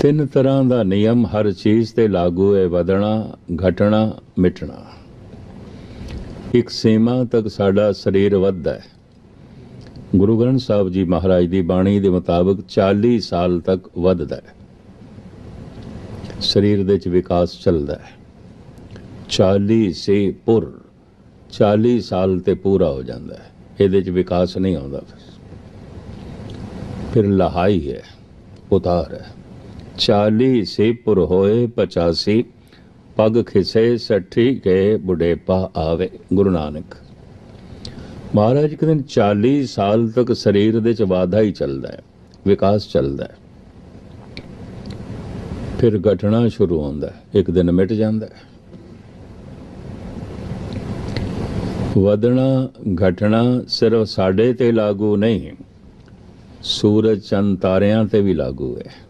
ਤਿੰਨ ਤਰ੍ਹਾਂ ਦਾ ਨਿਯਮ ਹਰ ਚੀਜ਼ ਤੇ ਲਾਗੂ ਹੈ, ਵਧਣਾ, ਘਟਣਾ, ਮਿਟਣਾ। ਇੱਕ ਸੀਮਾ ਤੱਕ ਸਾਡਾ ਸਰੀਰ ਵੱਧਦਾ ਹੈ। ਗੁਰੂ ਗ੍ਰੰਥ ਸਾਹਿਬ ਜੀ ਮਹਾਰਾਜ ਦੀ ਬਾਣੀ ਦੇ ਮੁਤਾਬਕ 40 ਸਾਲ ਤੱਕ ਵੱਧਦਾ ਹੈ। ਸਰੀਰ ਦੇ ਵਿੱਚ ਵਿਕਾਸ ਚੱਲਦਾ ਹੈ। 40 ਸੇ ਪੁਰ 40 ਸਾਲ ਤੇ ਪੂਰਾ ਹੋ ਜਾਂਦਾ ਹੈ। ਇਹਦੇ ਚ ਵਿਕਾਸ ਨਹੀਂ ਆਉਂਦਾ। ਫਿਰ ਫਿਰ ਲਹਾਈ ਹੈ, ਉਤਾਰ ਹੈ। 40 ਸੇ ਪੁਰ ਹੋਏ 85 ਪਗ ਖਿਸੇ ਸੱਠੀ ਗਏ ਬੁਢੇਪਾ ਆਵੇ, ਗੁਰੂ ਨਾਨਕ। ਮਹਾਰਾਜ ਕਹਿੰਦੇ ਨੇ 40 ਸਾਲ ਤੱਕ ਸਰੀਰ ਦੇ ਚ ਵਾਧਾ ਹੀ ਚੱਲਦਾ ਹੈ, ਵਿਕਾਸ ਚੱਲਦਾ ਹੈ। ਫਿਰ ਘਟਣਾ ਸ਼ੁਰੂ ਹੁੰਦਾ ਹੈ, ਇੱਕ ਦਿਨ ਮਿਟ ਜਾਂਦਾ ਹੈ। ਵਧਣਾ, ਘਟਣਾ ਸਿਰਫ ਸਾਡੇ ਤੇ ਲਾਗੂ ਨਹੀਂ, ਸੂਰਜ ਚੰਦ ਤਾਰਿਆਂ ਤੇ ਵੀ ਲਾਗੂ ਹੈ।